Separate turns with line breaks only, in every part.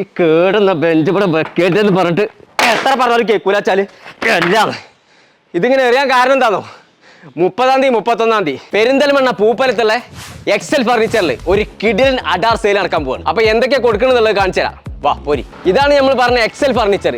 ഈ കേടുന്ന ബെഞ്ച് ഇവിടെ വെക്കരുതെന്ന് പറഞ്ഞിട്ട് എത്ര പറഞ്ഞാലും കേൾക്കൂലാച്ചാൽ എല്ലാം. ഇതിങ്ങനെ എറിയാൻ കാരണം എന്താണോ മുപ്പതാം തീയതി മുപ്പത്തൊന്നാം തീയതി. പെരിന്തൽമണ്ണ പൂപ്പലത്തുള്ള എക്സൽ ഫർണിച്ചറിൽ ഒരു കിഡിലൻ അഡാർ സെയിൽ നടക്കാൻ പോവാണ്. അപ്പൊ എന്തൊക്കെയാ കൊടുക്കണമെന്നുള്ളത് കാണിച്ചു തരാം വാ പോരി. ഇതാണ് നമ്മൾ പറഞ്ഞ എക്സൽ ഫർണിച്ചർ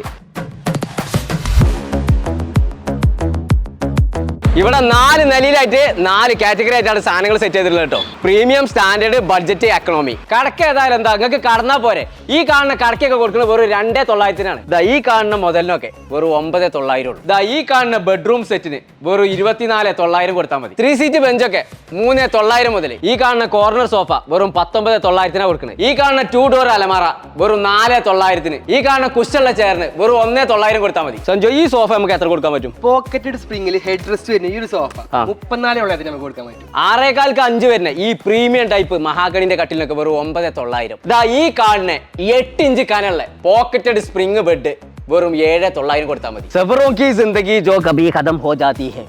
ഇവിടെ നാല് നിലയിലായിട്ട് നാല് കാറ്റഗറി ആയിട്ടാണ് സാധനങ്ങൾ സെറ്റ് ചെയ്തിട്ടുള്ളത് കേട്ടോ. പ്രീമിയം സ്റ്റാൻഡേർഡ് ബഡ്ജറ്റ് എക്കണോമി കടക്ക ഏതായാലും എന്താ നിങ്ങൾക്ക് കടന്നാ പോരെ. ഈ കാണുന്ന കടക്കൊക്കെ കൊടുക്കുന്നത് വെറും രണ്ടേ തൊള്ളായിരത്തിനാണ്. ദാ ഈ കാണുന്ന മുതലിനൊക്കെ വെറും ഒമ്പത് തൊള്ളായിരം ഉള്ളൂ. ദാ ഈ കാണുന്ന ബെഡ്റൂം സെറ്റിന് വെറും ഇരുപത്തിനാല് തൊള്ളായിരം കൊടുത്താൽ മതി. ത്രീ സീറ്റ് ബെഞ്ചൊക്കെ മൂന്ന് തൊള്ളായിരം മുതൽ ഈ കാണുന്ന കോർണർ സോഫ വെറും പത്തൊമ്പത് തൊള്ളായിരത്തിനാണ് കൊടുക്കുന്നത് ഈ കാണുന്ന ടു ഡോർ അലമാറ വെറും നാല് തൊള്ളായിരത്തിന്. ഈ കാണുന്ന കുശുള്ള ചെയറിന് വെറും ഒന്നേ തൊള്ളായിരം കൊടുത്താൽ മതി. സഞ്ജു ഈ സോഫ നമുക്ക് എത്ര കൊടുക്കാൻ പറ്റും?
പോക്കറ്റഡ് സ്പ്രിംഗിൽ ഹെഡ് റെസ്റ്റ് വരുന്ന ഈ ഒരു സോഫ. മുപ്പത്തിനാല് നമുക്ക് കൊടുക്കാൻ പറ്റും.
ആറേകാൽക്ക് അഞ്ച് വരുന്ന. ഈ പ്രീമിയം ടൈപ്പ് മഹാഗണിന്റെ കട്ടിലൊക്കെ വെറും ഒമ്പത് തൊള്ളായിരം. ഇതാ ഈ കാണുന്ന എട്ട് ഇഞ്ച് കനുള്ള പോക്കറ്റഡ് സ്പ്രിങ് ബെഡ് വെറും ഏഴ് തൊള്ളായിരം കൊടുത്താൽ മതി. സെബറോക്കി കി ജോ കബി ഖതം ഹോ ജാതി ഹെ.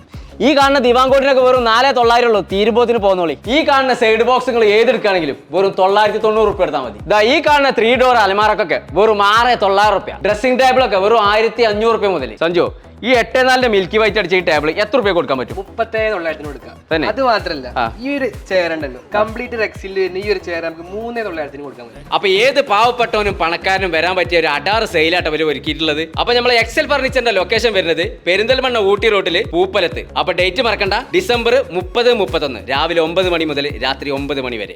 ഈ കാണുന്ന ദിവാങ്കോട്ടിനൊക്കെ വെറും നാല് തൊള്ളായിരം ഉള്ളൂ. തീരുമ്പോത്തിന് പോകുന്നോളി ഈ കാണുന്ന സൈഡ് ബോക്സ് നിങ്ങൾ ഏതെടുക്കുകയാണെങ്കിലും വെറും തൊള്ളായിരത്തി തൊണ്ണൂറ് റുപ്യ എടുത്താൽ മതി. ഇതാ ഈ കാണുന്ന ത്രീ ഡോർ അലമാറക്കൊക്കെ വെറും ആറ് തൊള്ളായിരം റുപ്യ. ഡ്രസ്സിംഗ് ടേബിളൊക്കെ വെറും ആയിരത്തി അഞ്ഞൂറ് റുപ്യ മുതൽ സഞ്ജു ഈ എട്ട് നാലിന്റെ മിൽക്കി വൈറ്റ് അടിച്ച ഈ ടേബിൾ എത്ര രൂപ കൊടുക്കാൻ പറ്റും?
മുപ്പത്തേഴ് തൊള്ളായിരത്തിന് കൊടുക്കാം.
തന്നെ?
അത് മാത്രല്ല ഈ ഒരു ചെയർ ഉണ്ടല്ലോ കംപ്ലീറ്റ് റെക്സിൽ വരുന്ന ഈ ഒരു ചെയർ നമുക്ക് മൂന്നേ തൊള്ളായിരത്തിന് കൊടുക്കാൻ പറ്റും.
അപ്പൊ ഏത് പാവപ്പെട്ടവനും പണക്കാരനും വരാൻ പറ്റിയ ഒരു അടാർ സെയിലായിട്ട് അവർ ഒരുക്കിയിട്ടുള്ളത്. അപ്പൊ നമ്മൾ എക്സൽ ഫർണിച്ചറിന്റെ ലൊക്കേഷൻ വരുന്നത് പെരിന്തൽമണ്ണ ഊട്ടി റോഡിൽ പൂപ്പലത്ത്. അപ്പൊ ഡേറ്റ് മറക്കണ്ട ഡിസംബർ മുപ്പത് മുപ്പത്തൊന്ന് രാവിലെ ഒമ്പത് മണി മുതൽ രാത്രി ഒമ്പത് മണി വരെ.